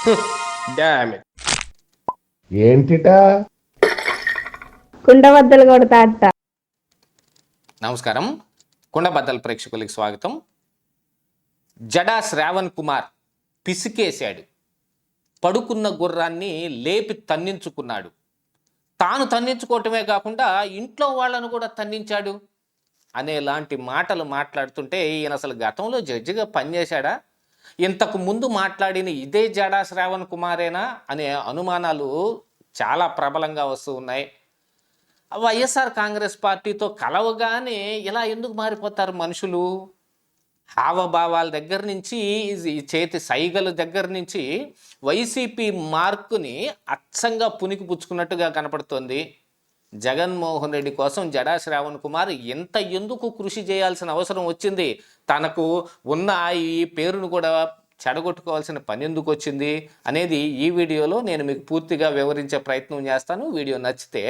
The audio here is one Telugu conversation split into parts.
ఏంటిటా? కుండబద్దలు కొడతా అట్ట నమస్కారం. కుండబద్దల ప్రేక్షకులకి స్వాగతం. జడా శ్రావణ్ కుమార్ పిసికేశాడు. పడుకున్న గుర్రాన్ని లేపి తన్నించుకున్నాడు. తాను తన్నించుకోవటమే కాకుండా ఇంట్లో వాళ్ళను కూడా తన్నించాడు. అనేలాంటి మాటలు మాట్లాడుతుంటే ఈయన అసలు గతంలో జడ్జిగా పనిచేశాడా? ఇంతకు ముందు మాట్లాడిన ఇదే జడా శ్రావణ్ కుమారేనా అనే అనుమానాలు చాలా ప్రబలంగా వస్తూ ఉన్నాయి. వైఎస్ఆర్ కాంగ్రెస్ పార్టీతో కలవగానే ఇలా ఎందుకు మారిపోతారు మనుషులు? హావభావాల దగ్గర నుంచి చేతి సైగల దగ్గర నుంచి వైసీపీ మార్కుని అచ్చంగా పునికి పుచ్చుకున్నట్టుగా కనపడుతోంది. జగన్మోహన్ రెడ్డి కోసం జడా శ్రావణ్ కుమార్ ఎంత ఎందుకు కృషి చేయాల్సిన అవసరం వచ్చింది? తనకు ఉన్న ఈ పేరును కూడా చెడగొట్టుకోవాల్సిన పని ఎందుకు వచ్చింది? అనేది ఈ వీడియోలో నేను మీకు పూర్తిగా వివరించే ప్రయత్నం చేస్తాను. వీడియో నచ్చితే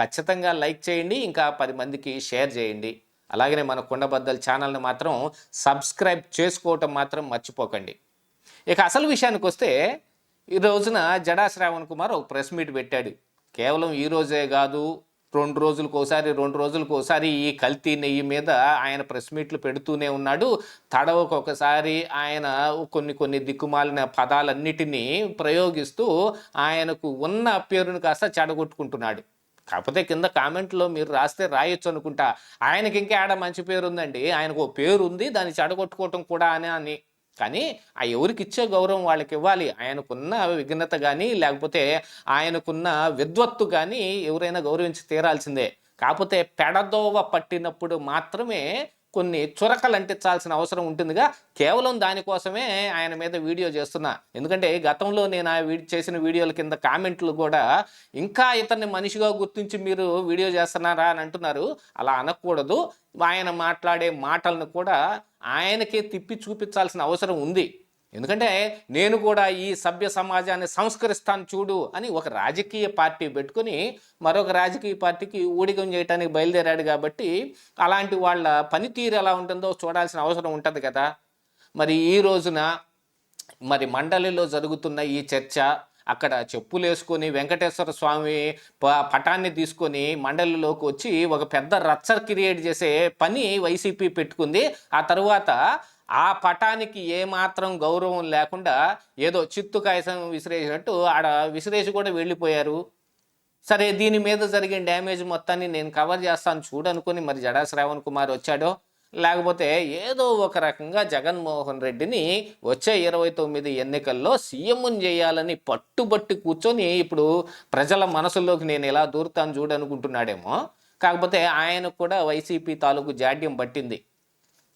ఖచ్చితంగా లైక్ చేయండి ఇంకా పది మందికి షేర్ చేయండి. అలాగనే మన కుండబద్దల్ ఛానల్ని మాత్రం సబ్స్క్రైబ్ చేసుకోవటం మాత్రం మర్చిపోకండి. ఇక అసలు విషయానికి వస్తే ఈ రోజున జడా శ్రావణ్ కుమార్ ఒక ప్రెస్ మీట్ పెట్టాడు. కేవలం ఈ రోజే కాదు రెండు రోజులకు ఒకసారి రెండు రోజులకు ఒకసారి ఈ కల్తీ నెయ్యి మీద ఆయన ప్రెస్ మీట్లు పెడుతూనే ఉన్నాడు. తడవకు ఒకసారి ఆయన కొన్ని కొన్ని దిక్కుమాలిన పదాలన్నిటినీ ప్రయోగిస్తూ ఆయనకు ఉన్న పేరును కాస్త చెడగొట్టుకుంటున్నాడు. కాకపోతే కింద కామెంట్లో మీరు రాస్తే రాయొచ్చు అనుకుంటా. ఆయనకి ఇంకా ఆడ మంచి పేరు ఉందండి ఆయనకు ఓ పేరు ఉంది దాన్ని చెడగొట్టుకోవటం కూడా అని అని కానీ ఆ ఎవరికి ఇచ్చే గౌరవం వాళ్ళకి ఇవ్వాలి ఆయనకున్న విఘ్నత కానీ లేకపోతే ఆయనకున్న విద్వత్తు కానీ ఎవరైనా గౌరవించి తీరాల్సిందే. కాకపోతే పెడదోవ పట్టినప్పుడు మాత్రమే కొన్ని చురకలు అంటించాల్సిన అవసరం ఉంటుందిగా. కేవలం దానికోసమే ఆయన మీద వీడియో చేస్తున్నా. ఎందుకంటే గతంలో నేను ఆ వీడి చేసిన వీడియోల కింద కామెంట్లు కూడా ఇంకా ఇతన్ని మనిషిగా గుర్తించి మీరు వీడియో చేస్తున్నారా అని అంటున్నారు. అలా అనకూడదు. ఆయన మాట్లాడే మాటలను కూడా ఆయనకే తిప్పి చూపించాల్సిన అవసరం ఉంది. ఎందుకంటే నేను కూడా ఈ సభ్య సమాజాన్ని సంస్కరిస్తాను చూడు అని ఒక రాజకీయ పార్టీ పెట్టుకొని మరొక రాజకీయ పార్టీకి ఊడిగం చేయడానికి బయలుదేరాడు కాబట్టి అలాంటి వాళ్ళ పనితీరు ఎలా ఉంటుందో చూడాల్సిన అవసరం ఉంటుంది కదా. మరి ఈ రోజున మరి మండలిలో జరుగుతున్న ఈ చర్చ అక్కడ చెప్పులు వేసుకొని వెంకటేశ్వర స్వామి ప- పటాన్ని తీసుకొని మండలిలోకి వచ్చి ఒక పెద్ద రచ్చ క్రియేట్ చేసే పని వైసీపీ పెట్టుకుంది. ఆ తర్వాత ఆ పటానికి ఏమాత్రం గౌరవం లేకుండా ఏదో చిత్తు కాయసం విసిరేసినట్టు ఆడ విసిరేసి కూడా వెళ్ళిపోయారు. సరే దీని మీద జరిగిన డ్యామేజ్ మొత్తాన్ని నేను కవర్ చేస్తాను చూడనుకొని మరి జడా శ్రావణ్ కుమార్ వచ్చాడో లేకపోతే ఏదో ఒక రకంగా జగన్మోహన్ రెడ్డిని వచ్చే ఇరవై తొమ్మిది ఎన్నికల్లో సీఎంని చేయాలని పట్టుబట్టి కూర్చొని ఇప్పుడు ప్రజల మనసుల్లోకి నేను ఎలా దూరుతాను చూడనుకుంటున్నాడేమో. కాకపోతే ఆయనకు కూడా వైసీపీ తాలూకు జాడ్యం పట్టింది.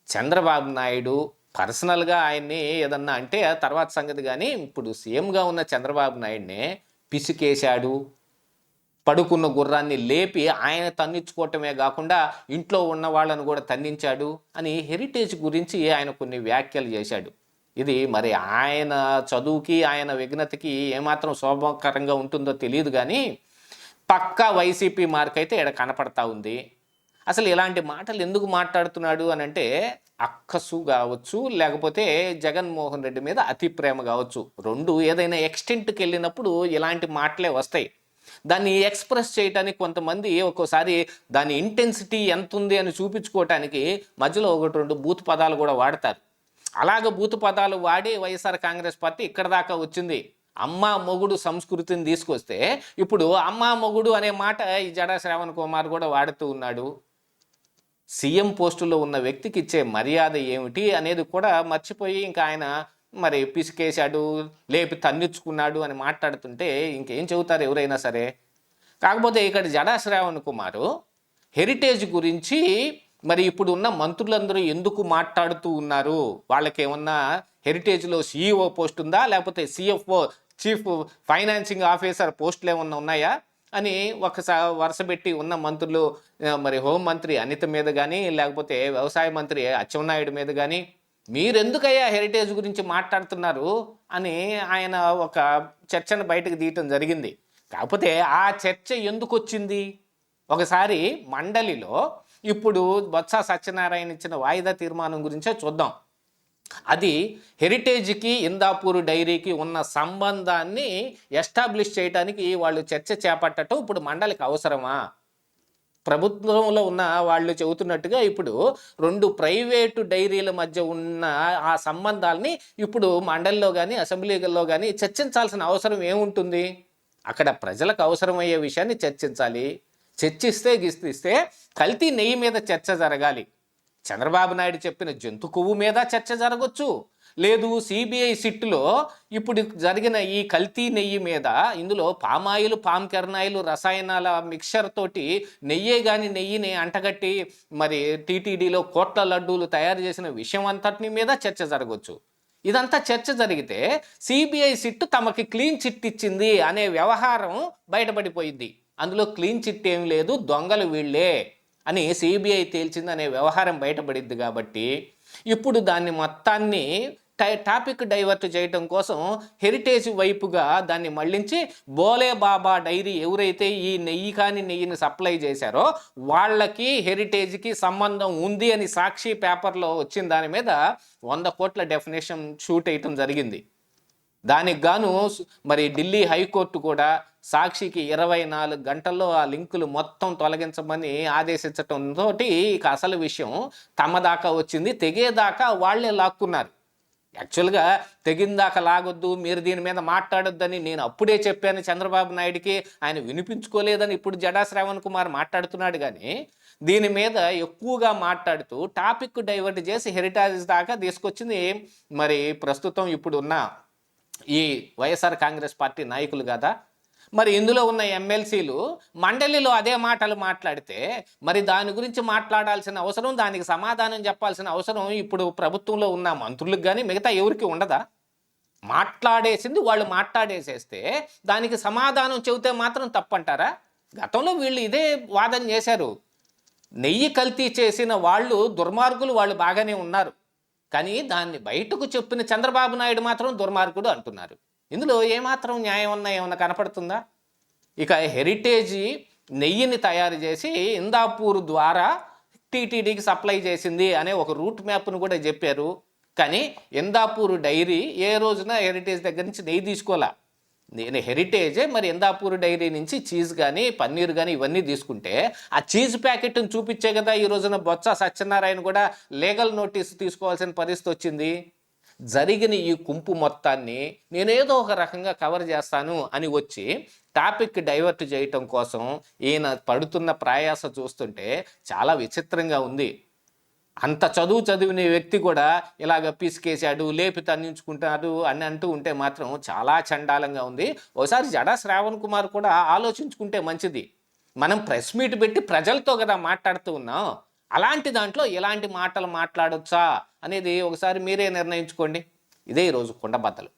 చంద్రబాబు నాయుడు పర్సనల్గా ఆయన్ని ఏదన్నా అంటే తర్వాత సంగతి కానీ ఇప్పుడు సీఎంగా ఉన్న చంద్రబాబు నాయుడిని పిసికేశాడు పడుకున్న గుర్రాన్ని లేపి ఆయన తన్నించుకోవటమే కాకుండా ఇంట్లో ఉన్న వాళ్ళను కూడా తన్నించాడు అని హెరిటేజ్ గురించి ఆయన కొన్ని వ్యాఖ్యలు చేశాడు. ఇది మరి ఆయన చదువుకి ఆయన విఘ్నతకి ఏమాత్రం శోభకరంగా ఉంటుందో తెలియదు కానీ పక్కా వైసీపీ మార్క్ అయితే ఇక్కడ కనపడతా ఉంది. అసలు ఇలాంటి మాటలు ఎందుకు మాట్లాడుతున్నాడు అని అంటే అక్కసు కావచ్చు లేకపోతే జగన్మోహన్ రెడ్డి మీద అతి ప్రేమ కావచ్చు. రెండు ఏదైనా ఎక్స్టెంట్కి వెళ్ళినప్పుడు ఇలాంటి మాటలే వస్తాయి. దాన్ని ఎక్స్ప్రెస్ చేయడానికి కొంతమంది ఒక్కోసారి దాని ఇంటెన్సిటీ ఎంత ఉంది అని చూపించుకోవటానికి మధ్యలో ఒకటి రెండు బూత్ పదాలు కూడా వాడతారు. అలాగ బూత్ పదాలు వాడి వైఎస్ఆర్ కాంగ్రెస్ పార్టీ ఇక్కడ దాకా వచ్చింది. అమ్మ మొగుడు సంస్కృతిని తీసుకొస్తే ఇప్పుడు అమ్మ మొగుడు అనే మాట ఈ జడా శ్రావణ్ కుమార్ కూడా వాడుతూ ఉన్నాడు. సీఎం పోస్టులో ఉన్న వ్యక్తికి ఇచ్చే మర్యాద ఏమిటి అనేది కూడా మర్చిపోయి ఇంకా ఆయన మరి పిసికేశాడు లేపి తన్నిచ్చుకున్నాడు అని మాట్లాడుతుంటే ఇంకేం చెబుతారు ఎవరైనా సరే. కాకపోతే ఇక్కడ జడాశ్రావణ్ కుమారు హెరిటేజ్ గురించి మరి ఇప్పుడు ఉన్న మంత్రులందరూ ఎందుకు మాట్లాడుతూ ఉన్నారు? వాళ్ళకి ఏమన్నా హెరిటేజ్లో సీఈఓ పోస్ట్ ఉందా? లేకపోతే సిఎఫ్ఓ చీఫ్ ఫైనాన్సింగ్ ఆఫీసర్ పోస్టులు ఏమన్నా ఉన్నాయా? అని ఒకసారి వరుసపెట్టి ఉన్న మంత్రులు మరి హోంమంత్రి అనిత మీద కానీ లేకపోతే వ్యవసాయ మంత్రి అచ్చెన్నాయుడు మీద కానీ మీరెందుకయ్యా హెరిటేజ్ గురించి మాట్లాడుతున్నారు? అని ఆయన ఒక చర్చను బయటకు తీయటం జరిగింది. కాకపోతే ఆ చర్చ ఎందుకు వచ్చింది ఒకసారి మండలిలో ఇప్పుడు బొత్స సత్యనారాయణ ఇచ్చిన వాయిదా తీర్మానం గురించే చూద్దాం. అది హెరిటేజ్కి ఇందాపూర్ డైరీకి ఉన్న సంబంధాన్ని ఎస్టాబ్లిష్ చేయడానికి వాళ్ళు చర్చ చేపట్టడం ఇప్పుడు మండలికి అవసరమా? ప్రభుత్వంలో ఉన్న వాళ్ళు చెబుతున్నట్టుగా ఇప్పుడు రెండు ప్రైవేటు డైరీల మధ్య ఉన్న ఆ సంబంధాలని ఇప్పుడు మండలిలో కానీ అసెంబ్లీలో కానీ చర్చించాల్సిన అవసరం ఏముంటుంది? అక్కడ ప్రజలకు అవసరమయ్యే విషయాన్ని చర్చించాలి. చర్చిస్తే గిస్తే కల్తీ నెయ్యి మీద చర్చ జరగాలి. చంద్రబాబు నాయుడు చెప్పిన జంతు కొవ్వు మీద చర్చ జరగచ్చు. లేదు సిబిఐ సిట్టులో ఇప్పుడు జరిగిన ఈ కల్తీ నెయ్యి మీద ఇందులో పామాయిల్ పామ్ కిరణాయిలు రసాయనాల మిక్చర్ తోటి నెయ్యే కానీ నెయ్యిని అంటగట్టి మరి టీటీడీలో కోట్ల లడ్డూలు తయారు చేసిన విషయం అంతటి మీద చర్చ జరగవచ్చు ఇదంతా చర్చ జరిగితే సిబిఐ సిట్ తమకి క్లీన్ చిట్ ఇచ్చింది అనే వ్యవహారం బయటపడిపోయింది. అందులో క్లీన్ చిట్ ఏం లేదు దొంగలు వీళ్ళే. అని సిబిఐ తేల్చింది అనే వ్యవహారం బయటపడింది కాబట్టి ఇప్పుడు దాన్ని మొత్తాన్ని టై టాపిక్ డైవర్ట్ చేయడం కోసం హెరిటేజ్ వైపుగా దాన్ని మళ్ళించి బోలే బాబా డైరీ ఎవరైతే ఈ నెయ్యి కాని నెయ్యిని సప్లై చేశారో వాళ్ళకి హెరిటేజ్కి సంబంధం ఉంది అని సాక్షి పేపర్లో వచ్చిన దాని మీద వంద కోట్ల డెఫినేషన్ షూట్ వేయటం జరిగింది. దానికి గాను మరి ఢిల్లీ హైకోర్టు కూడా సాక్షికి ఇరవై నాలుగు గంటల్లో ఆ లింకులు మొత్తం తొలగించమని ఆదేశించడంతో ఇక అసలు విషయం తమ దాకా వచ్చింది. తెగేదాకా వాళ్ళే లాక్కున్నారు. యాక్చువల్గా తెగిందాక లాగొద్దు మీరు దీని మీద మాట్లాడొద్దని నేను అప్పుడే చెప్పాను చంద్రబాబు నాయుడికి. ఆయన వినిపించుకోలేదని ఇప్పుడు జడా శ్రావణ్ కుమార్ మాట్లాడుతున్నాడు కానీ దీని మీద ఎక్కువగా మాట్లాడుతూ టాపిక్ డైవర్ట్ చేసి హెరిటేజ్ దాకా తీసుకొచ్చింది. మరి ప్రస్తుతం ఇప్పుడు ఉన్న ఈ వైఎస్ఆర్ కాంగ్రెస్ పార్టీ నాయకులు కదా? మరి ఇందులో ఉన్న ఎమ్మెల్సీలు మండలిలో అదే మాటలు మాట్లాడితే మరి దాని గురించి మాట్లాడాల్సిన అవసరం దానికి సమాధానం చెప్పాల్సిన అవసరం ఇప్పుడు ప్రభుత్వంలో ఉన్న మంత్రులకు కానీ మిగతా ఎవరికి ఉండదా? మాట్లాడేసింది వాళ్ళు మాట్లాడేసేస్తే దానికి సమాధానం చెబితే మాత్రం తప్పంటారా? గతంలో వీళ్ళు ఇదే వాదన చేశారు. నెయ్యి కల్తీ చేసిన వాళ్ళు దుర్మార్గులు వాళ్ళు బాగానే ఉన్నారు. కానీ దాన్ని బయటకు చెప్పిన చంద్రబాబు నాయుడు మాత్రం దుర్మార్గుడు అంటున్నారు. ఇందులో ఏమాత్రం న్యాయం ఉన్నా ఏమన్నా కనపడుతుందా? ఇక హెరిటేజ్ నెయ్యిని తయారు చేసి ఇందాపూర్ ద్వారా టీటీడీకి సప్లై చేసింది అనే ఒక రూట్ మ్యాప్ను కూడా చెప్పారు. కానీ ఇందాపూర్ డైరీ ఏ రోజున హెరిటేజ్ దగ్గర నుంచి నెయ్యి తీసుకోవాలా నేను హెరిటేజే మరి ఇందాపూర్ డైరీ నుంచి చీజ్ కానీ పన్నీర్ కానీ ఇవన్నీ తీసుకుంటే ఆ చీజ్ ప్యాకెట్ని చూపించే కదా ఈ రోజున బొత్స సత్యనారాయణ కూడా లీగల్ నోటీస్ తీసుకోవాల్సిన పరిస్థితి వచ్చింది. జరిగిన ఈ కుంపు మొత్తాన్ని నేనేదో ఒక రకంగా కవర్ చేస్తాను అని వచ్చి టాపిక్ డైవర్ట్ చేయటం కోసం ఈయన పడుతున్న ప్రయాస చూస్తుంటే చాలా విచిత్రంగా ఉంది. అంత చదువు చదివిన వ్యక్తి కూడా ఇలాగ పిసికేశాడు లేపి తన్నించుకుంటాడు అని అంటూ ఉంటే మాత్రం చాలా చండాలంగా ఉంది. ఒకసారి జడా శ్రావణ్ కుమార్ కూడా ఆలోచించుకుంటే మంచిది. మనం ప్రెస్ మీట్ పెట్టి ప్రజలతో కదా మాట్లాడుతూ ఉన్నాం. అలాంటి దాంట్లో ఎలాంటి మాటలు మాట్లాడొచ్చా అనేది ఒకసారి మీరే నిర్ణయించుకోండి. ఇదే ఈరోజు కుండబద్దలు